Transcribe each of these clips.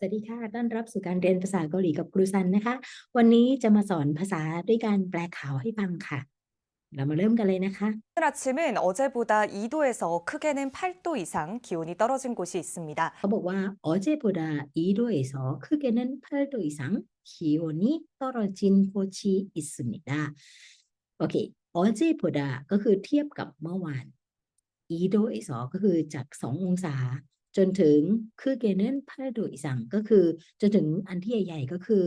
สวัสดีค่ะ ต้อนรับสู่การเรียนภาษาเกาหลีกับครูซันนะคะ วันนี้จะมาสอนภาษาด้วยการแปลข่าวให้ฟังค่ะ เรามาเริ่มกันเลยนะคะ 오늘 아침은 어제보다 2도에서 크게는 8도 이상 기온이 떨어진 곳이 있습니다. เขาบอกว่า 어제보다 2도에서 크게는 8도 이상 기온이 떨어진 곳이 있습니다. โอเค 어제보다 ก็คือเทียบกับเมื่อวาน 2도에서 ก็คือจาก 2 องศา จนถึงคือเกเนนพระดุอิสังก็คือ จนถึงอันที่ใหญ่ ๆ ก็คือ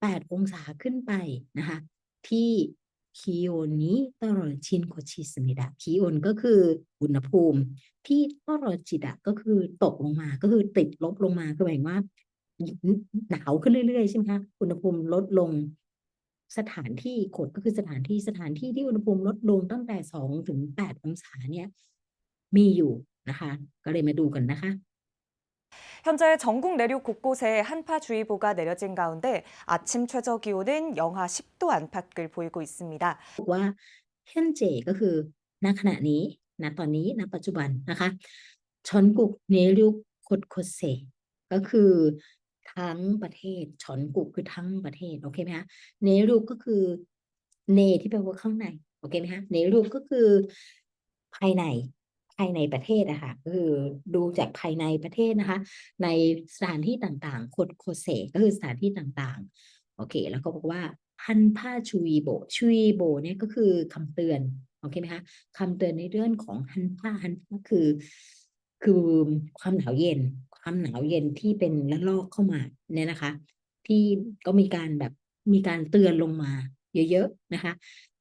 8 องศาขึ้นไปนะคะที่คีโอนี้ตรอชินโคชิสมิดะคีโอนก็คืออุณหภูมิ ที่ตรอจิดะก็คือตกลงมาก็คือติดลบลงมาคือหมายว่าหนาวขึ้นเรื่อยๆใช่ไหมคะอุณหภูมิลดลงสถานที่ขดก็คือสถานที่สถานที่ที่อุณหภูมิลดลงตั้งแต่สองถึงแปดองศาเนี่ย มีอยู่ นะคะ ก็เลยมาดูกันนะคะ 현재 전국 내륙 곳곳에 한파주의보가 내려진 가운데 아침 최저 기온은 영하 10도 안팎을 보이고 있습니다. บอกว่า 현재 ก็คือ ณ ขณะนี้ ณ ตอนนี้ ณ ปัจจุบันนะคะ 전국 내륙 곳곳에 ก็คือทั้งประเทศ 전국 คือทั้งประเทศ โอเคไหมคะ 내륙 ก็คือ เนที่แปลว่าข้างใน โอเคไหมคะ 내륙 ก็คือภายใน ภายในประเทศนะคะคือดูจากภายในประเทศนะคะ ในสถานที่ต่างๆ โคดโคเซก็คือสถานที่ต่างๆ โอเค แล้วก็บอกว่าฮันผ้าชุยโบชุยโบเนี่ยก็คือคำเตือนโอเคไหมคะคำเตือนในเรื่องของฮันผ้าฮันก็คือ คือความหนาวเย็น ความหนาวเย็นที่เป็นละลอกเข้ามาเนี่ยนะคะ ที่ก็มีการแบบมีการเตือนลงมา เยอะๆนะคะ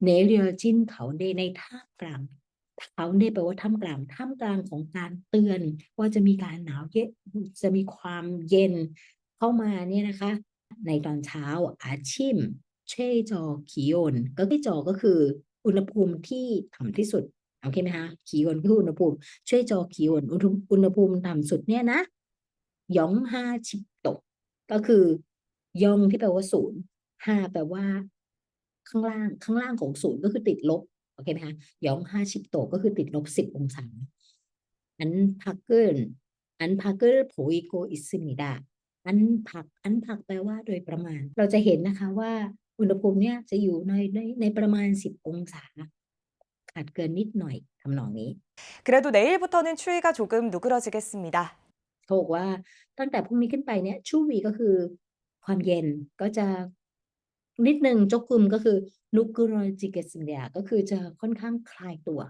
เนเรียจินเขาในในท่ากลาง เขาเดแปลว่าท่ามกลางท่ามกลางของการเตือน ว่าจะมีการหนาวเย็นจะมีความเย็นเข้ามาเนี่ยนะคะ ในตอนเช้าอาชิม เชจอขีโอนก็ที่จอก็คืออุณหภูมิที่ต่ำที่สุดโอเคไหมคะขีโอนคืออุณหภูมิเชยจอขีโอนอุณหภูมิต่ำสุดเนี่ยนะยองห้าชิโตะก็คือยองที่แปลว่าศูนย์ห้าแปลว่า ข้างล่างข้างล่างของศูนย์ก็คือติดลบ โอเคไหมคะยองห้าชิโตะก็คือติดลบสิบองศา อันพักเกิลอันพักเกิลโผอิโกอิสมิดา อันผัก อันผักแปลว่าโดยประมาณ เราจะเห็นนะคะว่า อุณหภูมิเนี่ยจะอยู่ในในในประมาณสิบองศา ขาดเกินนิดหน่อยทำนองนี้ 그래도 내일부터는 추위가 조금 누그러지겠습니다. เขาบอกว่าตั้งแต่พรุ่งนี้ขึ้นไปเนี่ยชูวีก็คือ ความเย็นก็จะ นิดนึงจกกุมก็คือนุกุโรจิเกสเดียก็คือจะค่อนข้างคลายตัว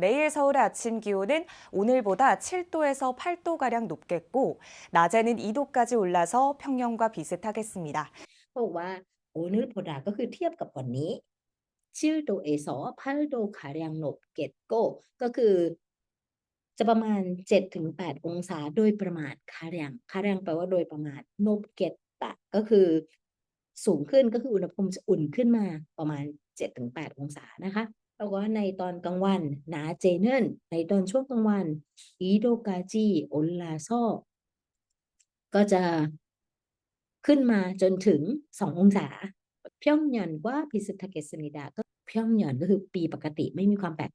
내일 서울의 아침 기온은 오늘보다 7도에서 8도가량 높겠고 낮에는 2도까지 올라서 평년과 비슷하겠습니다. เขาบอกว่าโอนึลโพดาก็คือเทียบกับวันนี้ชิลโดเอสอพัลโดคาเรียงโนบเกตโกก็คือ จะประมาณเจ็ดถึงแปดองศาโดยประมาณคาเรียงคาเรียงแปลว่าโดยประมาณโนบเกตตะก็คือ สูงขึ้นก็คืออุณหภูมิจะอุ่นขึ้นมาประมาณเจ็ดถึงแปดองศานะคะแล้วก็ในตอนกลางวันหนาเจเนนในตอนช่วงกลางวันอีโดกาจีโอลาโซก็จะขึ้นมาจนถึงสององศา เพียงหย่อนว่าพิสุทธเกสนิดาก็เพียงหย่อนก็คือปีปกติไม่มีความแปลก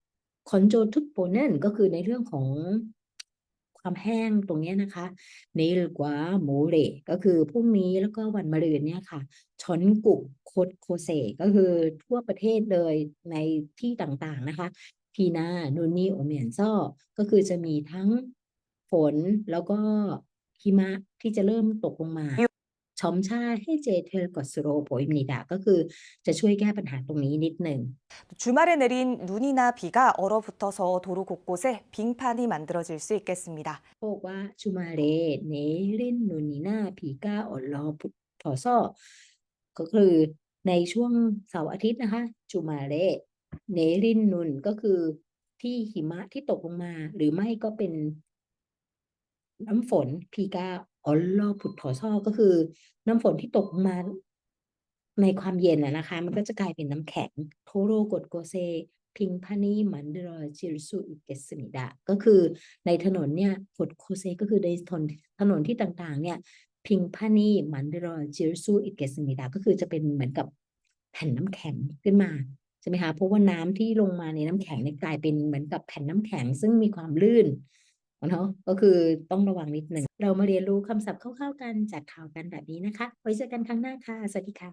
คอนโจทุกโปเนนก็คือในเรื่องของความแห้งตรงนี้นะคะเนลกว่าโมเรก็คือพรุ่งนี้แล้วก็วันมะรืนเนี่ยค่ะชอนกุกโคดโคเซก็คือทั่วประเทศเลยในที่ต่างๆนะคะ พีนานูนีโอเมียนซอก็คือจะมีทั้งฝนแล้วก็หิมะที่จะเริ่มตกลงมา 점차 해제될 것으로 보입니다. ก็คือจะช่วยแก้ปัญหาตรงนี้นิดหนึ่ง 주말에 내린 눈이나 비가 얼어붙어서 도로 곳곳에 빙판이 만들어질 수 있겠습니다. บอกว่า 주말에 내린 눈이나 비가 얼러붙어서 ก็คือในช่วงเสาร์อาทิตย์นะคะ 주말에 내린 눈 ก็คือที่หิมะที่ตกลงมา หรือไม่ก็เป็นน้ำฝนพีกา อ๋อลอผุดถอซ่อก็คือ น้ำฝนที่ตกมาในความเย็นอะนะคะ มันก็จะกลายเป็นน้ำแข็งโทโรกดโกเซพิงพานีมันเดรอจิรสุอิเกสมิดะก็คือในถนนเนี่ยกดโคเซก็คือในถนนถนนที่ต่างๆ เนี่ย พิงพานีมันเดรอจิรสุอิเกสมิดะก็คือจะเป็นเหมือนกับแผ่นน้ำแข็งขึ้นมาใช่ไหมคะเพราะว่าน้ำที่ลงมาในน้ำแข็งเนี่ยกลายเป็นเหมือนกับแผ่นน้ำแข็งซึ่งมีความลื่น เนาะก็คือต้องระวังนิดหนึ่ง เรามาเรียนรู้คำศัพท์คร่าวๆกันจากข่าวกันแบบนี้นะคะ ไว้เจอกันครั้งหน้าค่ะ สวัสดีค่ะ